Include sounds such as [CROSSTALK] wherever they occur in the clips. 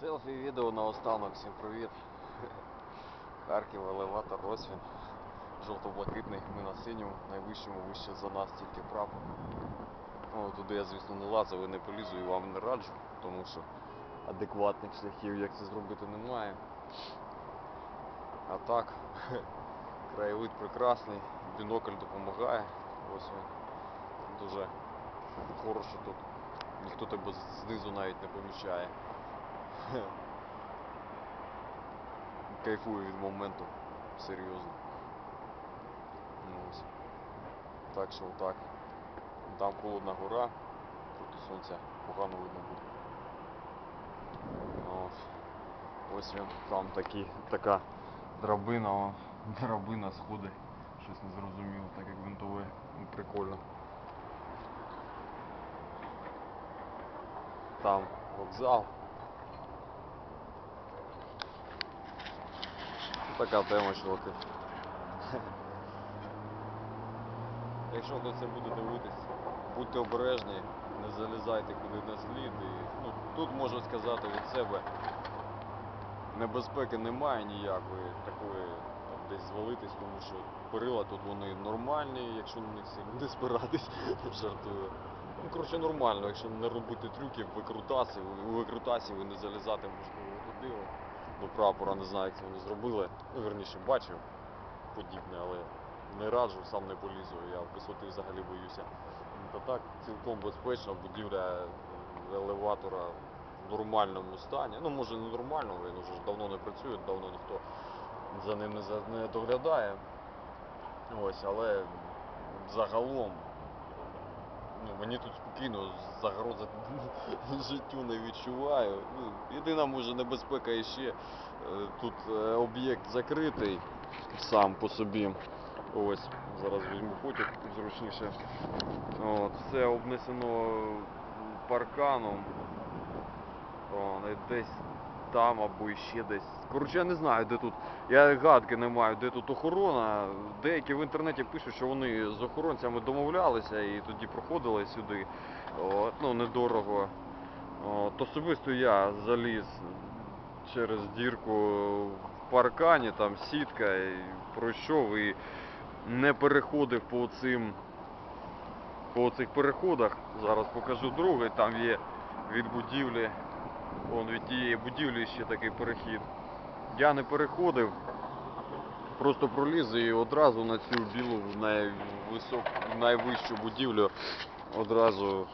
Селфі відео на останок, всім привіт. Харків, елеватор, Росвін. Жовто-блакитний, ми на синьому, найвищому, вище за нас тільки прапор. Ну, туди я, звісно, не лазив і не полізу і вам не раджу, тому що адекватних шляхів, як це зробити, немає. А так, [LAUGHS] краєвид прекрасний, бінокль допомагає. Ось він. Дуже хорошо тут. Ніхто тебе знизу навіть не помічає. [LAUGHS] Кайфую від моменту. Серйозно. Ну, ось. Так що отак. Там холодна гора, проти сонця погано видно буде. От. Ось він, там такі, така драбина, о, [LAUGHS] драбина сходи. Щось не зрозуміло, так як винтове. Ну, Прикольно. Там вокзал. Така тема, чуваки. Якщо ви це будете дивитись, будьте обережні, не залізайте куди на слід. І, ну, тут можу сказати від себе, небезпеки немає ніякої такої там, десь звалитись, тому що перила тут вони нормальні, якщо на них не спиратись, [LAUGHS] жартую. Ну, коротше, нормально, якщо не робити трюків, викрутасів, викрутасів і не залізати, можливо, туди. До прапора не знаю, як це вони зробили. Ну, верніше, бачив подібне, але не раджу, сам не полізу. Я висоти взагалі боюся. Та так, цілком безпечна будівля е, елеватора в нормальному стані. Ну, може не нормально, він уже ж давно не працює, давно ніхто за ним не доглядає. Ось, але загалом ну, мені тут спокійно загрози [LAUGHS] життю не відчуваю. Ну, єдина може небезпека іще. е, Тут е, об'єкт закритий сам по собі. Ось, зараз візьму потяг зручніше. От, все обнесено парканом. О, десь там або ще десь. Коротше, я не знаю, де тут. Я гадки не маю, де тут охорона. Деякі в інтернеті пишуть, що вони з охоронцями домовлялися і тоді проходили сюди. От, ну, недорого. От, особисто я заліз через дірку в паркані, там сітка, і пройшов і не переходив по цим по цих переходах. Зараз покажу другий, там є від будівлі, вон від тієї будівлі ще такий перехід. Я не переходив, просто проліз і одразу на цю білу найвисок, найвищу будівлю одразу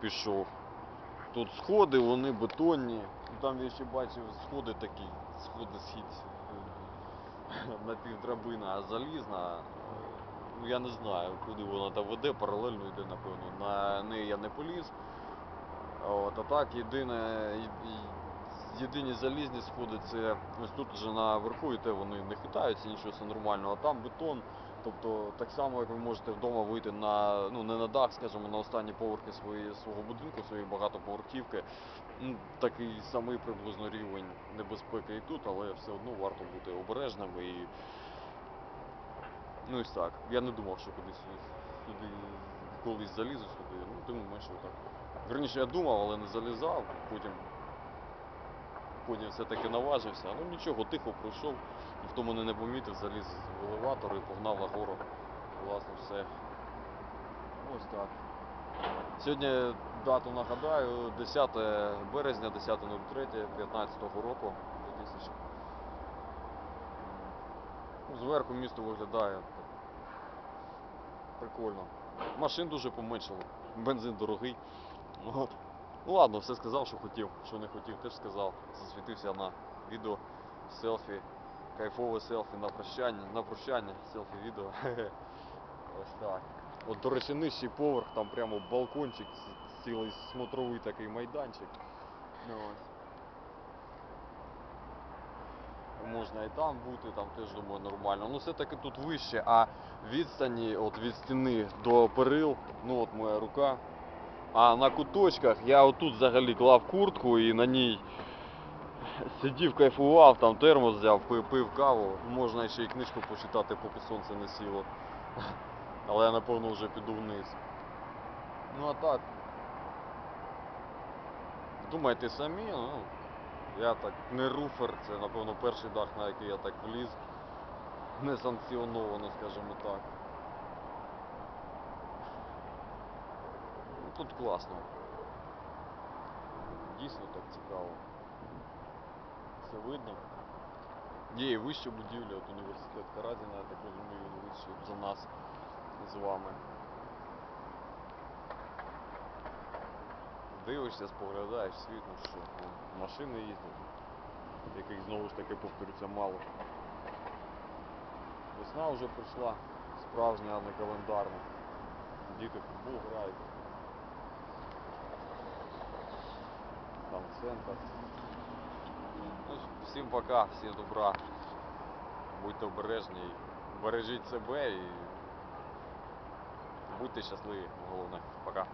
пішов. Тут сходи, вони бетонні. Там я ще бачив сходи такі, сходи схід напівдрабина, а залізна. е, Ну я не знаю, куди вона там веде, паралельно йде, напевно. На неї я не поліз. От, а так, єдине, єдині залізні сходи це ось тут вже наверху, і те вони не хитаються, нічого все нормально, а там бетон. Тобто так само, як ви можете вдома вийти на, ну не на дах, скажімо, на останні поверхи свої, свого будинку, своєї багатоповерхівки. Ну, такий самий приблизно рівень небезпеки і тут, але все одно варто бути обережним і. Ну ось так. Я не думав, що кудись сюди, колись залізу сюди, ну тим менше отак. Верніше я думав, але не залізав, потім. Потім все-таки наважився. Ну нічого, тихо пройшов, ніхто мене не помітив, заліз в елеватор і погнав нагору. Власне, все. Ось так. Сьогодні дату нагадаю, 10 березня, 10.03, 15 року 2000. Ну, Зверху місто виглядає прикольно. Машин дуже поменшало, бензин дорогий. От. Ну ладно, все сказав, що хотів, що не хотів, теж сказав. Засвітився на відео, селфі, кайфове селфі на прощання, на прощання, селфі відео. [LAUGHS] Ось так. От, до речі, нижчий поверх, там прямо балкончик, цілий смотровий такий майданчик. Ну, ось. Можна і там бути, там теж думаю нормально. Ну все-таки тут вище, а відстані от від стіни до перил, ну от моя рука. А на куточках я отут взагалі клав куртку і на ній сидів, кайфував, там термос взяв, пив, каву. Можна ще й книжку почитати, поки сонце не сіло. [LAUGHS] Але я напевно вже піду вниз. Ну а так. Думайте самі, ну, я так не руфер, це напевно перший дах, на який я так вліз. Несанкціоновано, скажімо так. Тут класно. Дійсно так цікаво. Все видно. Є і вища будівля, от університет Каразіна, я так розумію, він вищий за нас з вами. Дивишся, споглядаєш світ, ну що, машини їздять, яких знову ж таки повторюся мало. Весна вже прийшла, справжня, а не календарна. Діти в футбол грають. Там центр. Ну, всім пока, всім добра. Будьте обережні, бережіть себе і будьте щасливі, головне. Пока.